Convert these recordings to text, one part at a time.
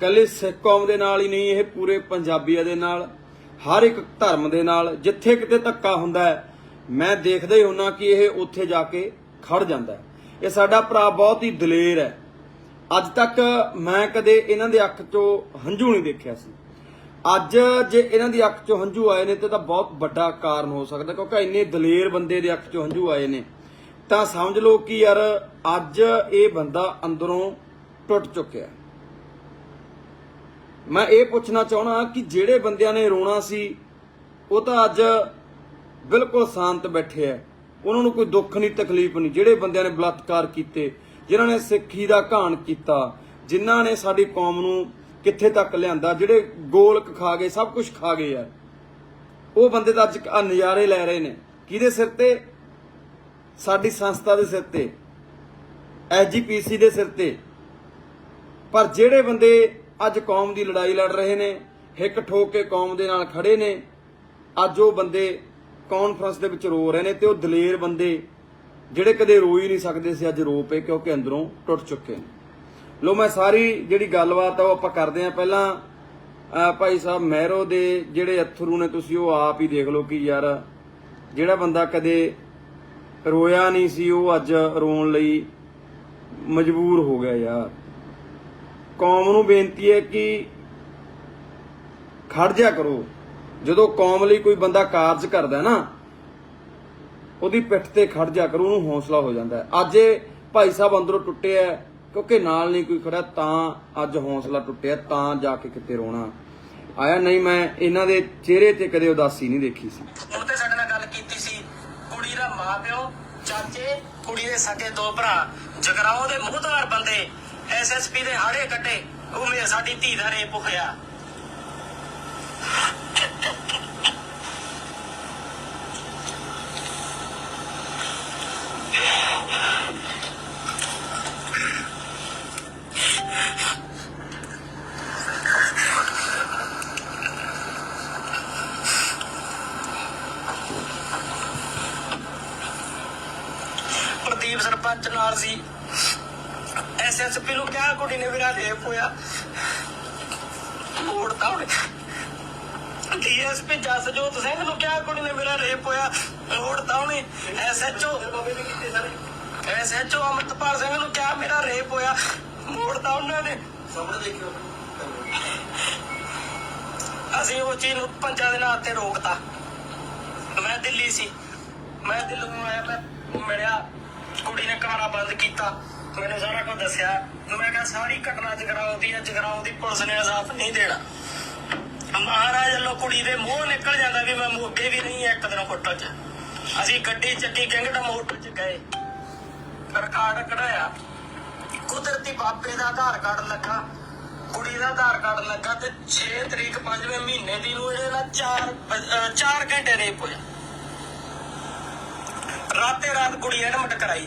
ਕੱਲੇ ਸਿੱਖ ਕੌਮ ਦੇ ਨਾਲ ਹੀ ਨਹੀਂ, ਇਹ ਪੂਰੇ ਪੰਜਾਬੀਆਂ ਦੇ ਨਾਲ, ਹਰ ਇੱਕ ਧਰਮ ਦੇ ਨਾਲ, ਜਿੱਥੇ ਕਿਤੇ ਧੱਕਾ ਹੁੰਦਾ ਹੈ, ਮੈਂ ਦੇਖਦਾ ਹੀ ਹੁੰਨਾ ਕਿ ਇਹ ਉੱਥੇ ਜਾ ਕੇ ਖੜ ਜਾਂਦਾ ਹੈ। ਇਹ ਸਾਡਾ ਭਰਾ ਬਹੁਤ ਹੀ ਦਲੇਰ ਹੈ। ਅੱਜ ਤੱਕ ਮੈਂ ਕਦੇ ਇਹਨਾਂ ਦੇ ਅੱਖ 'ਚੋਂ ਹੰਝੂ ਨਹੀਂ ਦੇਖਿਆ ਸੀ। ਅੱਜ ਜੇ ਇਹਨਾਂ ਦੀ ਅੱਖ 'ਚੋਂ ਹੰਝੂ ਆਏ ਨੇ, ਤੇ ਤਾਂ ਬਹੁਤ ਵੱਡਾ ਕਾਰਨ ਹੋ ਸਕਦਾ, ਕਿਉਂਕਿ ਇੰਨੇ ਦਲੇਰ ਬੰਦੇ ਦੇ ਅੱਖ 'ਚੋਂ ਹੰਝੂ ਆਏ ਨੇ। ਤਾਂ ਸਮਝ ਲਓ ਕਿ ਯਾਰ, ਅੱਜ ਇਹ ਬੰਦਾ ਅੰਦਰੋਂ ਟੁੱਟ ਚੁੱਕਿਆ ਮੈਂ ਇਹ ਪੁੱਛਣਾ ਚਾਹਣਾ ਕਿ ਜਿਹੜੇ ਬੰਦਿਆਂ ਨੇ ਰੋਣਾ ਸੀ, ਉਹ ਤਾਂ ਅੱਜ ਬਿਲਕੁਲ ਸ਼ਾਂਤ ਬੈਠੇ ਆ। ਉਹਨਾਂ ਨੂੰ ਕੋਈ ਦੁੱਖ ਨਹੀਂ, ਤਕਲੀਫ ਨਹੀਂ। ਜਿਹੜੇ ਬੰਦਿਆਂ ਨੇ ਬਲਾਤਕਾਰ ਕੀਤੇ, ਜਿਨ੍ਹਾਂ ਨੇ ਸਿੱਖੀ ਦਾ ਘਾਣ ਕੀਤਾ, ਜਿਨ੍ਹਾਂ ਨੇ ਸਾਡੀ ਕੌਮ ਨੂੰ ਕਿੱਥੇ ਤੱਕ ਲਿਆਂਦਾ, ਜਿਹੜੇ ਗੋਲਕ ਖਾ ਗਏ, ਸਭ ਕੁਝ ਖਾ ਗਏ ਯਾਰ ਉਹ ਬੰਦੇ ਤਾਂ ਅੱਜ ਨਜ਼ਾਰੇ ਲੈ ਰਹੇ ਨੇ। ਕਿਹਦੇ ਸਿਰ ਤੇ? ਸਾਡੀ ਸੰਸਥਾ ਦੇ ਸਿਰ ਤੇ ਐਸਜੀਪੀਸੀ ਦੇ ਸਿਰ ਤੇ। ਪਰ ਜਿਹੜੇ ਬੰਦੇ ਅੱਜ ਕੌਮ ਦੀ ਲੜਾਈ ਲੜ ਰਹੇ ਨੇ, ਹਿੱਕ ਠੋਕ ਕੇ ਕੌਮ ਦੇ ਨਾਲ ਖੜੇ ਨੇ। ਅੱਜ ਉਹ ਬੰਦੇ ਕਾਨਫਰੰਸ ਦੇ ਵਿੱਚ ਰੋ ਰਹੇ ਨੇ ਤੇ ਉਹ ਦਲੇਰ ਬੰਦੇ, ਜਿਹੜੇ ਕਦੇ ਰੋ ਹੀ ਨਹੀਂ ਸਕਦੇ ਸੀ, ਅੱਜ ਰੋ ਪਏ ਕਿਉਂਕਿ ਅੰਦਰੋਂ ਟੁੱਟ ਚੁੱਕੇ ਨੇ। ਲੋ ਮੈਂ ਸਾਰੀ ਜਿਹੜੀ ਗੱਲਬਾਤ ਆ ਉਹ ਆਪਾਂ ਕਰਦੇ ਆ ਪਹਿਲਾਂ ਭਾਈ ਸਾਹਿਬ ਮਹਿਰੋ ਦੇ ਜਿਹੜੇ ਅਥਰੂ ਨੇ ਤੁਸੀਂ ਉਹ ਆਪ ਹੀ ਦੇਖ ਲਓ ਕਿ ਯਾਰ, ਜਿਹੜਾ ਬੰਦਾ ਕਦੇ ਰੋਇਆ ਨਹੀਂ ਸੀ, ਉਹ ਅੱਜ ਰੋਣ ਲਈ ਮਜਬੂਰ ਹੋ ਗਿਆ ਯਾਰ। ਕੌਮ ਨੂੰ ਬੇਨਤੀ ਹੈ ਕਿ ਖੜ ਜਾ ਕਰੋ। ਜਦੋਂ ਕੌਮ ਲਈ ਕੋਈ ਬੰਦਾ ਕਾਰਜ ਕਰਦਾ ਨਾ ਉਹਦੀ ਪਿੱਠ ਤੇ ਖੜ ਜਾ ਕਰੋ ਉਹਨੂੰ ਹੌਸਲਾ ਹੋ ਜਾਂਦਾ ਅੱਜ ਇਹ ਭਾਈ ਸਾਹਿਬ ਅੰਦਰੋਂ ਟੁੱਟਿਆ ਹੈ, ਕਿਉਂਕਿ ਨਾਲ ਨਹੀਂ ਕੋਈ ਖੜਾ ਤਾਂ ਅੱਜ ਹੌਸਲਾ ਟੁੱਟਿਆ ਤਾਂ ਜਾ ਕੇ ਕਿਤੇ ਰੋਣਾ। ਆਇਆ ਨਹੀਂ ਮੈਂ ਇਹਨਾਂ ਦੇ ਚਿਹਰੇ ਤੇ ਕਦੇ ਉਦਾਸੀ ਨਹੀਂ ਦੇਖੀ ਸੀ। ਹੁਣ ਤੇ ਸਾਡੇ ਨਾਲ ਗੱਲ ਕੀਤੀ ਸੀ ਕੁੜੀ ਦਾ ਮਾਪਿਓ ਚਾਚੇ ਕੁੜੀ ਦੇ ਸਕੇ ਦੋ ਭਰਾ ਜਗਰਾਉਂ ਦੇ ਮੂੰਹਦਾਰ ਬੰਦੇ ਐਸਐਸਪੀ ਦੇ ਹਾੜੇ ਕੱਟੇ ਉਹ ਮੇ ਸਾਡੀ ਧੀ ਦਾ ਰੇਪ ਹੋਇਆ। ਪ੍ਰਦੀਪ ਸਰਪੰਚ ਨਾਲ ਸੀ। ਐਸਐਸਪੀ ਨੂੰ ਕਿਹਾ ਕੁੜੀ ਨੇ ਮੇਰਾ ਰੇਪ ਹੋਇਆ। ਮੋੜਤਾ ਉਹਨੇ। ਡੀਐਸਪੀ ਜਸਜੋਤ ਸਿੰਘ ਨੂੰ ਕਿਹਾ ਕੁੜੀ ਨੇ ਮੇਰਾ ਰੇਪ ਹੋਇਆ। ਮੋੜਤਾ ਉਹਨੇ। ਐਸਐਚਓ ਐਸਐਚਓ ਅਮਰਤਪਾਲ ਸਿੰਘ ਨੂੰ ਕਿਹਾ ਮੇਰਾ ਰੇਪ ਹੋਇਆ। ਮੋੜਤਾ ਉਹਨਾਂ ਨੇ। ਅਸੀਂ ਉਹ ਚੀਜ਼ ਨੂੰ ਪੰਜਾਂ ਦਿਨਾਂ ਤੇ ਰੋਕਤਾ। ਮੈਂ ਦਿੱਲੀ ਸੀ। ਮੈਂ ਦਿੱਲੀ ਨੂੰ ਆਇਆ ਮੈਂ ਮਿਲਿਆ। ਕੁੜੀ ਨੇ ਕਮਰਾ ਬੰਦ ਕੀਤਾ। ਮੈਨੂੰ ਸਾਰਾ ਕੁਝ ਦੱਸਿਆ। ਮੈਂ ਕਿਹਾ, ਸਾਰੀ ਘਟਨਾ ਜਗਰਾਉਂ ਦੀ ਹੈ ਜਗਰਾਉਂ ਦੀ ਪੁਲਿਸ ਨੇ ਇਨਸਾਫ ਨਹੀਂ ਦੇਣਾ। ਮਹਾਰਾਜ ਵੱਲੋਂ ਕੁੜੀ ਦੇ ਮੂੰਹ ਨਿਕਲ ਜਾਂਦਾ ਵੀ ਮੈਂ ਮੋਗੇ ਵੀ ਨਹੀਂ ਇੱਕ ਦਿਨ ਹੋਟਲ 'ਚ। ਅਸੀਂ ਗੱਡੀ ਚੱਕੀ, ਕਿੰਗਡਮ ਹੋਟਲ 'ਚ ਗਏ। ਰਿਕਾਰਡ ਕਢਾਇਆ। ਕੁਦਰਤੀ ਬਾਪੇ ਦਾ ਆਧਾਰ ਕਾਰਡ ਲੱਗਾ। ਕੁੜੀ ਦਾ ਆਧਾਰ ਕਾਰਡ ਲੱਗਾ ਤੇ 6 ਤਰੀਕ 5ਵੇਂ ਮਹੀਨੇ ਦੀ ਨੂੰ ਇਹਦੇ ਨਾਲ 4 4 ਘੰਟੇ ਰੇਪ ਹੋਇਆ ਰਾਤੇ ਰਾਤ ਕੁੜੀ ਐਡਮਿਟ ਕਰਾਈ।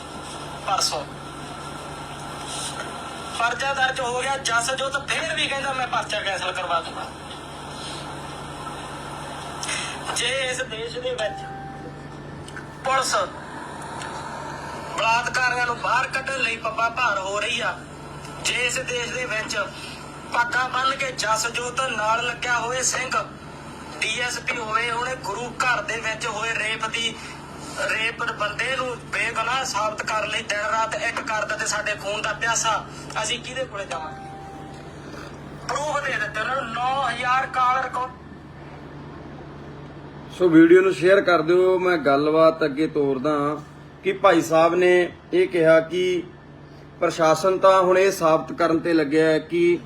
ਪਰਸੋਂ ਪਰਚਾ ਦਰਜ ਹੋ ਗਿਆ ਜਸ ਜੋ ਫੇਰ ਵੀ ਕਹਿੰਦਾ, ਮੈਂ ਪਰਚਾ ਕੈਂਸਲ ਕਰਵਾ ਦੂੰਗਾ। ਜੇ ਇਸ ਦੇਸ਼ ਦੇ ਵਿੱਚ ਪੁਲਿਸ ਬਲਾਤਕਾਰੀਆਂ ਨੂੰ ਬਾਹਰ ਕੱਢਣ ਲਈ ਪੱਪਾ ਭਾਰ ਹੋ ਰਹੀ ਆ, ਜੇ ਇਸ ਦੇਸ਼ ਦੇ ਵਿੱਚ ਪੱਗਾਂ ਬੰਨ ਕੇ ਜਸ ਜੋਤ ਨਾਲ ਲੱਗਿਆ ਹੋਏ ਸਿੰਘ, ਡੀਐਸਪੀ ਹੋਵੇ ਉਹਨੇ ਗੁਰੂ ਘਰ ਦੇ ਵਿੱਚ ਹੋਏ ਰੇਪ ਦੀ ਰੇਪ ਬੰਦੇ ਨੂੰ ਬੇਗੁਨਾਹ ਸਾਬਤ ਕਰਨ ਲਈ ਦਿਨ ਰਾਤ ਇੱਕ ਕਰਦਾ ਤੇ ਸਾਡੇ ਖੂਨ ਦਾ ਪਿਆਸਾ। ਅਸੀਂ ਕਿਹਦੇ ਕੋਲੇ ਜਾਵਾਂਗੇ? ਪ੍ਰੂਫ ਦੇ ਦਿੱਤੇ ਉਹਨਾਂ ਨੂੰ 9000 ਕਾਲ ਰਿਕਾਰਡ ਸੋ ਵੀਡੀਓ ਨੂੰ ਸ਼ੇਅਰ ਕਰ ਦਿਓ, ਮੈਂ ਗੱਲਬਾਤ ਅੱਗੇ ਤੋਰਦਾ ਕਿ ਭਾਈ ਸਾਹਿਬ ਨੇ ਇਹ ਕਿਹਾ ਕਿ ਪ੍ਰਸ਼ਾਸਨ ਤਾਂ ਹੁਣ ਇਹ ਸਾਬਤ ਕਰਨ ਤੇ ਲੱਗਿਆ ਹੈ ਕਿ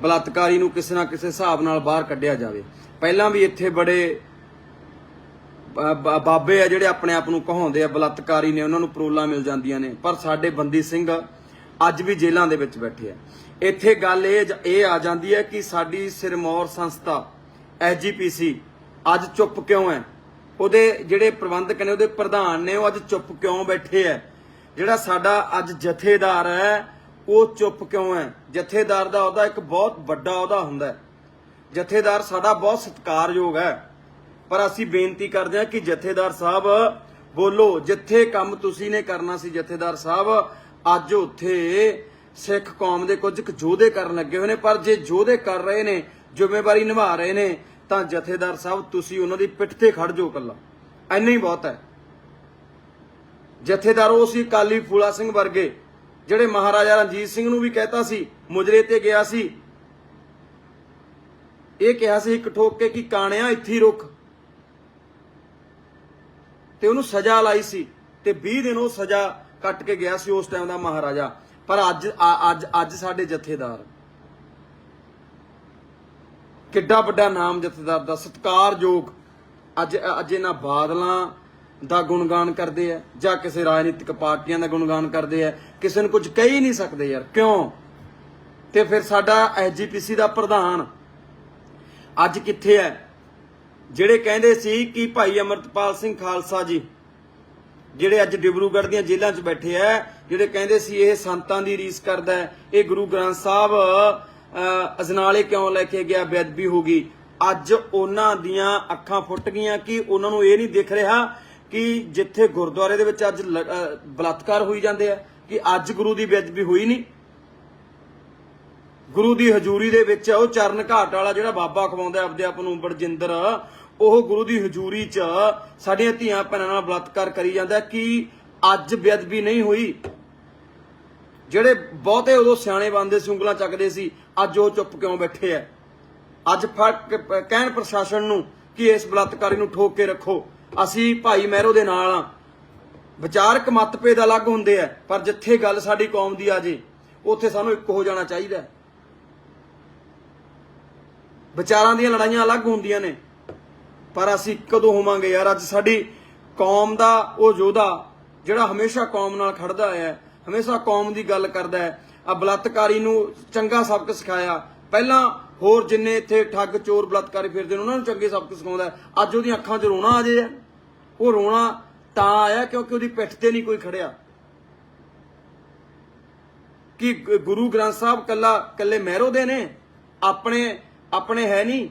ਬਲਾਤਕਾਰੀ ਨੂੰ ਕਿਸੇ ਨਾ ਕਿਸੇ ਹਿਸਾਬ ਨਾਲ ਬਾਹਰ ਕੱਢਿਆ ਜਾਵੇ। ਪਹਿਲਾਂ ਵੀ ਇੱਥੇ ਬੜੇ ਬਾਬੇ ਆ ਜਿਹੜੇ ਆਪਣੇ ਆਪ ਨੂੰ ਕਹਾਉਂਦੇ ਆ, ਬਲਾਤਕਾਰੀ ਨੇ, ਉਹਨਾਂ ਨੂੰ ਪਰੋਲਾਂ ਮਿਲ ਜਾਂਦੀਆਂ ਨੇ। ਪਰ ਸਾਡੇ ਬੰਦੀ ਸਿੰਘ ਅੱਜ ਵੀ ਜੇਲ੍ਹਾਂ ਦੇ ਵਿੱਚ ਬੈਠੇ ਆ। ਇੱਥੇ ਗੱਲ ਇਹ ਇਹ ਆ ਜਾਂਦੀ ਹੈ ਕਿ ਸਾਡੀ ਸਿਰਮੌਰ ਸੰਸਥਾ ਐਸਜੀਪੀਸੀ ਅੱਜ ਚੁੱਪ ਕਿਉਂ ਹੈ? ਉਹਦੇ ਜਿਹੜੇ ਪ੍ਰਬੰਧਕ ਨੇ, ਉਹਦੇ ਪ੍ਰਧਾਨ ਨੇ, ਉਹ ਅੱਜ ਚੁੱਪ ਕਿਉਂ ਬੈਠੇ ਹੈ? ਜਿਹੜਾ ਸਾਡਾ ਅੱਜ ਜਥੇਦਾਰ ਹੈ, ਉਹ ਚੁੱਪ ਕਿਉਂ ਹੈ? ਜਥੇਦਾਰ ਦਾ ਉਹਦਾ ਇੱਕ ਬਹੁਤ ਵੱਡਾ ਉਹਦਾ ਹੁੰਦਾ ਹੈ। ਜਥੇਦਾਰ ਸਾਡਾ ਬਹੁਤ ਸਤਿਕਾਰਯੋਗ ਹੈ। ਪਰ ਅਸੀਂ ਬੇਨਤੀ ਕਰਦੇ ਹਾਂ ਕਿ ਜਥੇਦਾਰ ਸਾਹਿਬ, ਬੋਲੋ, ਜਿੱਥੇ ਕੰਮ ਤੁਸੀਂ ਨੇ ਕਰਨਾ ਸੀ ਜਥੇਦਾਰ ਸਾਹਿਬ, ਅੱਜ ਉੱਥੇ ਸਿੱਖ ਕੌਮ ਦੇ ਕੁਝ ਯੋਧੇ ਕਰਨ ਲੱਗੇ ਹੋਏ ਨੇ, ਪਰ ਜੇ ਯੋਧੇ ਕਰ ਰਹੇ ਨੇ, ਜ਼ਿੰਮੇਵਾਰੀ ਨਿਭਾ ਰਹੇ ਨੇ, ਤਾਂ ਜਥੇਦਾਰ ਸਾਹਿਬ ਤੁਸੀਂ ਉਹਨਾਂ ਦੀ ਪਿੱਠ ਤੇ ਖੜ ਜਾਓ ਕੱਲਾ ਐਨਾ ਹੀ ਬਹੁਤ ਹੈ। ਜਥੇਦਾਰ ਉਹ ਸੀ ਕਾਲੀ ਫੂਲਾ ਸਿੰਘ ਵਰਗੇ, ਜਿਹੜੇ ਮਹਾਰਾਜਾ ਰਣਜੀਤ ਸਿੰਘ ਨੂੰ ਵੀ ਕਹਿਤਾ ਸੀ, ਮੁਜਰੇ ਤੇ ਗਿਆ ਸੀ। ਇਹ ਕਿਹਾ ਸੀ ਇੱਕ ਠੋਕ ਕੇ ਕਿ ਕਾਣਿਆ ਇੱਥੇ ਹੀ ਰੁਕ। ਤੇ ਉਹਨੂੰ ਸਜ਼ਾ ਲਾਈ ਸੀ ਤੇ 20 ਦਿਨ ਉਹ ਸਜ਼ਾ ਕੱਟ ਕੇ ਗਿਆ ਸੀ ਉਸ ਟਾਈਮ ਦਾ ਮਹਾਰਾਜਾ। ਪਰ ਅੱਜ ਅੱਜ ਅੱਜ ਸਾਡੇ ਜਥੇਦਾਰ ਕਿੱਡਾ ਵੱਡਾ ਨਾਮ ਜਥੇਦਾਰ ਦਾ ਸਤਿਕਾਰਯੋਗ ਅੱਜ ਅੱਜ ਇਹਨਾਂ ਬਾਦਲਾਂ ਦਾ ਗੁਣਗਾਨ ਕਰਦੇ ਆ, ਜਾਂ ਕਿਸੇ ਰਾਜਨੀਤਿਕ ਪਾਰਟੀਆਂ ਦਾ ਗੁਣਗਾਨ ਕਰਦੇ ਆ, ਕਿਸੇ ਨੂੰ ਕੁਝ ਕਹਿ ਹੀ ਨਹੀਂ ਸਕਦੇ ਯਾਰ। ਕਿਉਂ? ਤੇ ਫਿਰ ਸਾਡਾ ਐਸਜੀਪੀਸੀ ਦਾ ਪ੍ਰਧਾਨ ਅੱਜ ਕਿੱਥੇ ਹੈ? ਜਿਹੜੇ ਕਹਿੰਦੇ ਸੀ ਕਿ ਭਾਈ ਅਮਰਤਪਾਲ ਸਿੰਘ ਖਾਲਸਾ ਜੀ, ਜਿਹੜੇ ਅੱਜ ਡਿਬਰੂਗੜ੍ਹ ਦੀਆਂ ਜੇਲ੍ਹਾਂ 'ਚ ਬੈਠੇ ਐ ਜਿਹੜੇ ਕਹਿੰਦੇ ਸੀ ਇਹ ਸੰਤਾਂ ਦੀ ਰੀਸ ਕਰਦਾ ਇਹ ਗੁਰੂ ਗ੍ਰੰਥ ਸਾਹਿਬ ਅਜਨਾਲੇ ਕਿਉਂ ਲੈ ਕੇ ਗਿਆ, ਬੇਅਦਬੀ ਹੋ ਗਈ? ਅੱਜ ਉਹਨਾਂ ਦੀਆਂ ਅੱਖਾਂ ਫੁੱਟ ਗਈਆਂ ਕਿ ਉਹਨਾਂ ਨੂੰ ਇਹ ਨਹੀਂ ਦਿਖ ਰਿਹਾ ਕਿ ਜਿੱਥੇ ਗੁਰਦੁਆਰੇ ਦੇ ਵਿੱਚ ਅੱਜ ਬਲਾਤਕਾਰ ਹੋਈ ਜਾਂਦੇ ਆ, ਕਿ ਅੱਜ ਗੁਰੂ ਦੀ ਬੇਅਦਬੀ ਹੋਈ ਨਹੀਂ। ਗੁਰੂ ਦੀ ਹਜ਼ੂਰੀ ਦੇ ਵਿੱਚ ਉਹ ਚਰਨ ਘਾਟ ਵਾਲਾ ਜਿਹੜਾ ਬਾਬਾ ਖਵਾਉਂਦਾ ਆਪਦੇ ਆਪ ਨੂੰ ਬੜਜਿੰਦਰ ਉਹ ਗੁਰੂ ਦੀ ਹਜ਼ੂਰੀ 'ਚ ਸਾਡੀਆਂ ਧੀਆਂ ਭੈਣਾਂ ਨਾਲ ਬਲਾਤਕਾਰ ਕਰੀ ਜਾਂਦਾ ਕਿ ਅੱਜ ਬੇਅਦਬੀ ਨਹੀਂ ਹੋਈ। ਜਿਹੜੇ ਬਹੁਤੇ ਉਦੋਂ ਸਿਆਣੇ ਬੰਦੇ ਸੀ, ਉਂਗਲਾਂ ਚੱਕਦੇ ਸੀ, ਅੱਜ ਉਹ ਚੁੱਪ ਕਿਉਂ ਬੈਠੇ ਐ ਅੱਜ ਫੜ ਕਹਿਣ ਪ੍ਰਸ਼ਾਸਨ ਨੂੰ ਕਿ ਇਸ ਬਲਾਤਕਾਰੀ ਨੂੰ ਠੋਕ ਕੇ ਰੱਖੋ। ਅਸੀਂ ਭਾਈ ਮਹਿਰੋ ਦੇ ਨਾਲ ਆ। ਵਿਚਾਰਕ ਮਤਭੇਦ ਅਲੱਗ ਹੁੰਦੇ ਆ, ਪਰ ਜਿੱਥੇ ਗੱਲ ਸਾਡੀ ਕੌਮ ਦੀ ਆ ਜੇ, ਉੱਥੇ ਸਾਨੂੰ ਇੱਕ ਹੋ ਜਾਣਾ ਚਾਹੀਦਾ ਵਿਚਾਰਾਂ ਦੀਆਂ ਲੜਾਈਆਂ ਅਲੱਗ ਹੁੰਦੀਆਂ ਨੇ। ਪਰ ਅਸੀਂ ਕਦੋਂ ਹੋਵਾਂਗੇ ਯਾਰ? ਅੱਜ ਸਾਡੀ ਕੌਮ ਦਾ, ਉਹ ਯੋਧਾ, ਜਿਹੜਾ ਹਮੇਸ਼ਾ ਕੌਮ ਨਾਲ ਖੜਦਾ ਹੈ, ਹਮੇਸ਼ਾ ਕੌਮ ਦੀ ਗੱਲ ਕਰਦਾ ਹੈ, ਆ ਬਲਾਤਕਾਰੀ ਨੂੰ ਚੰਗਾ ਸਬਕ ਸਿਖਾਇਆ। ਪਹਿਲਾਂ ਹੋਰ ਜਿੰਨੇ ਇੱਥੇ ਠੱਗ, ਚੋਰ, ਬਲਾਤਕਾਰੀ ਫਿਰਦੇ ਨੇ, ਉਹਨਾਂ ਨੂੰ ਚੰਗੇ ਸਬਕ ਸਿਖਾਉਂਦਾ ਅੱਜ ਉਹਦੀਆਂ ਅੱਖਾਂ 'ਚ ਰੋਣਾ ਆ ਜੇ। ਉਹ ਰੋਣਾ ਤਾਂ ਆਇਆ ਕਿਉਂਕਿ ਉਹਦੀ ਪਿੱਠ ਤੇ ਨਹੀਂ ਕੋਈ ਖੜਿਆ। ਕਿ ਗੁਰੂ ਗ੍ਰੰਥ ਸਾਹਿਬ ਕੱਲਾ, ਕੱਲੇ ਮਹਿਰੋ ਦੇ ਨੇ? ਆਪਣੇ ਆਪਣੇ ਹੈ ਨਹੀਂ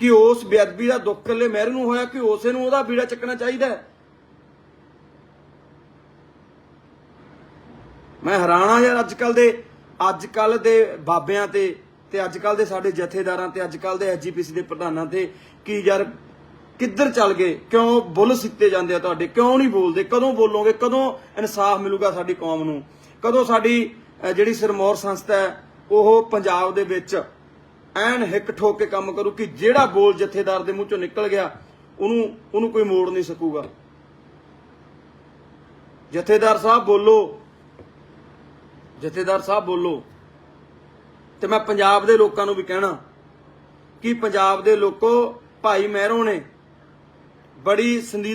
ਕਿ ਉਸ ਬੇਅਦਬੀ ਦਾ ਦੁੱਖ ਕੱਲੇ ਮਹਿਰ ਨੂੰ ਹੋਇਆ, ਕਿ ਉਸੇ ਨੂੰ ਉਹਦਾ ਬੀੜਾ ਚੱਕਣਾ ਚਾਹੀਦਾ ਹੈ। ਮੈਂ ਹੈਰਾਨ ਯਾਰ ਅੱਜ ਕੱਲ ਦੇ ਅੱਜ ਕੱਲ ਦੇ ਬਾਬਿਆਂ ਤੇ ਤੇ ਅੱਜ ਕੱਲ ਦੇ ਸਾਡੇ ਜਥੇਦਾਰਾਂ ਤੇ ਅੱਜ ਕੱਲ ਦੇ ਐਸਜੀਪੀਸੀ ਦੇ ਪ੍ਰਧਾਨਾਂ ਤੇ ਕਿ ਯਾਰ ਕਿੱਧਰ ਚੱਲ ਗਏ? ਕਿਉਂ ਬੁੱਲ ਸਿੱਤੇ ਜਾਂਦੇ ਆ ਤੁਹਾਡੇ? ਕਿਉਂ ਨਹੀਂ ਬੋਲਦੇ? ਕਦੋਂ ਬੋਲੋਗੇ? ਕਦੋਂ ਇਨਸਾਫ ਮਿਲੂਗਾ ਸਾਡੀ ਕੌਮ ਨੂੰ? ਕਦੋਂ ਸਾਡੀ ਜਿਹੜੀ ਸਿਰਮੌਰ ਸੰਸਥਾ ਹੈ, ਉਹ ਪੰਜਾਬ ਦੇ ਵਿੱਚ ਐਨ ਹਿੱਕ ਠੋਕ ਕੇ ਕੰਮ ਕਰੂ ਕਿ ਜਿਹੜਾ ਬੋਲ ਜਥੇਦਾਰ ਦੇ ਮੂੰਹ ਚੋਂ ਨਿਕਲ ਗਿਆ, ਉਹਨੂੰ ਉਹਨੂੰ ਕੋਈ ਮੋੜ ਨਹੀਂ ਸਕੂਗਾ। ਜਥੇਦਾਰ ਸਾਹਿਬ ਬੋਲੋ। ਜਥੇਦਾਰ ਸਾਹਿਬ ਬੋਲੋ। ਤੇ ਮੈਂ ਪੰਜਾਬ ਦੇ ਲੋਕਾਂ ਨੂੰ ਵੀ ਕਹਿਣਾ ਕਿ ਪੰਜਾਬ ਦੇ ਲੋਕੋ ਭਾਈ ਮਹਿਰੋਂ ਨੇ ਬੜੀ ਸੰਦੀ